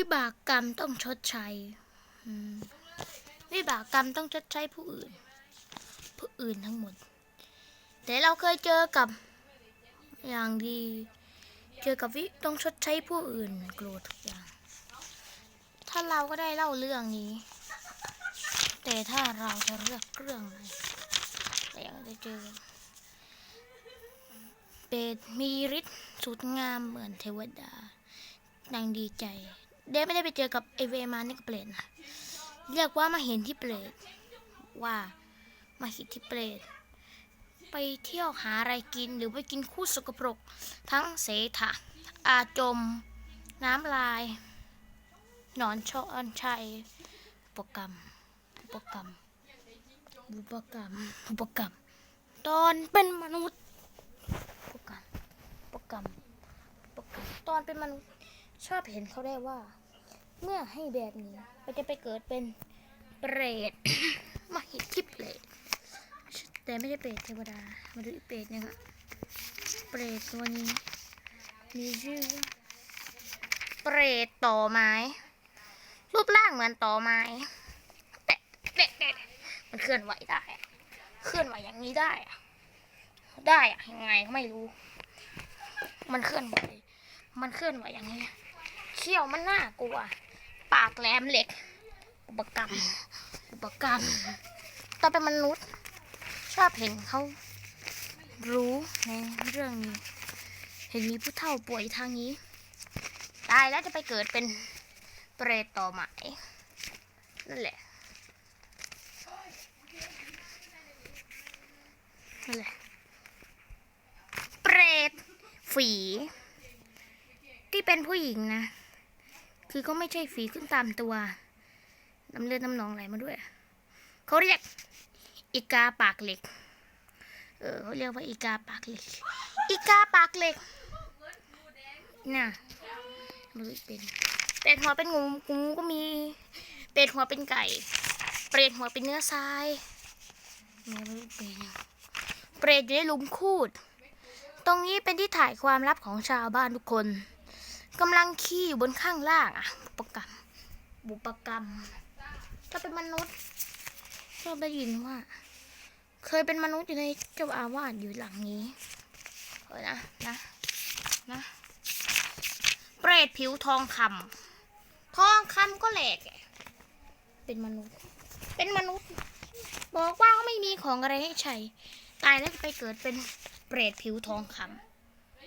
วิบากกรรมต้องชดใช้วิบากกรรมต้องชดใช้ผู้อื่น ผู้อื่นทั้งหมด แต่เราเคยเจอกับอย่างดี เจอกับวิต้องชดใช้ผู้อื่นโกรธทุกอย่าง ถ้าเราก็ได้เล่าเรื่องนี้ แต่ถ้าเราจะเลือกเรื่องไหนแต่ยังจะเจอเปรตมีฤทธิ์สุดงามเหมือนเทวดานางดีใจ เดฟไม่ได้ไปเจอกับไอเวมานี่กับเปรตนะเรียกว่ามาเห็นที่เปรตว่ามาเห็นที่เปรตไปเที่ยวหาอะไรกินหรือไปกินคู่สกปรก ทั้งเสถะอาจม น้ำลาย หนอนชอนชัยอุปกรรมอุปกรรมอุปกรรมอุปกรรม ตอนเป็นมนุษย์อุปกรรมอุปกรรมอุปกรรมตอนเป็นมนุษย์ชอบเห็นเขาได้ว่า เมื่อให้แบบนี้มันจะไปเกิดเป็นเปรต มาเห็นที่เปรตแต่ไม่ใช่เปรตเทวดา มาดูอีเปรตนึงอะเปรตตัวนี้ มีชื่อว่าเปรตต่อไม้ รูปร่างเหมือนต่อไม้แต่แต่แต่มันเคลื่อนไหวได้ เคลื่อนไหวอย่างนี้ได้อะได้อะยังไงก็ไม่รู้ มันเคลื่อนไหว มันเคลื่อนไหวอย่างนี้ เขี้ยวมันน่ากลัว ปากแหลมเหล็ก อุปกรรม อุปกรรมตอนเป็นมนุษย์ ชอบเห็นเขารู้ในเรื่องนี้ เห็นมีผู้เฒ่าป่วยทางนี้ ตายแล้วจะไปเกิดเป็นเปรตต่อไหมนั่นแหละนั่นแหละเปรตฝี ที่เป็นผู้หญิงนะ คือก็ไม่ใช่ฝีขึ้นตามตัวน้ำเลือดน้ำหนองไหลมาด้วย เขาเรียกอีกาปากเหล็ก เออเขาเรียกว่าอีกาปากเหล็ก อีกาปากเหล็กน่ะมันเป็นเป็ดหัวเป็นงูงูก็มี เป็ดหัวเป็นไก่ เปรตหัวเป็นเนื้อทรายเนี่ยไม่รู้เป็นเปรตอยู่ในหลุมคูด ตรงนี้เป็นที่ถ่ายความลับของชาวบ้านทุกคน กำลังขี้อยู่บนข้างล่างอะบุปกรรม บุปกรรม ถ้าเป็นมนุษย์ชอบได้ยินว่า เคยเป็นมนุษย์อยู่ในเจ้าอาวาสอยู่หลังนี้เออนะนะนะเปรตผิวทองคำทองคำก็แหลกเป็นมนุษย์ เป็นมนุษย์ บอกว่าไม่มีของอะไรให้ใช้ตายแล้วจะไปเกิดเป็นเปรตผิวทองคำ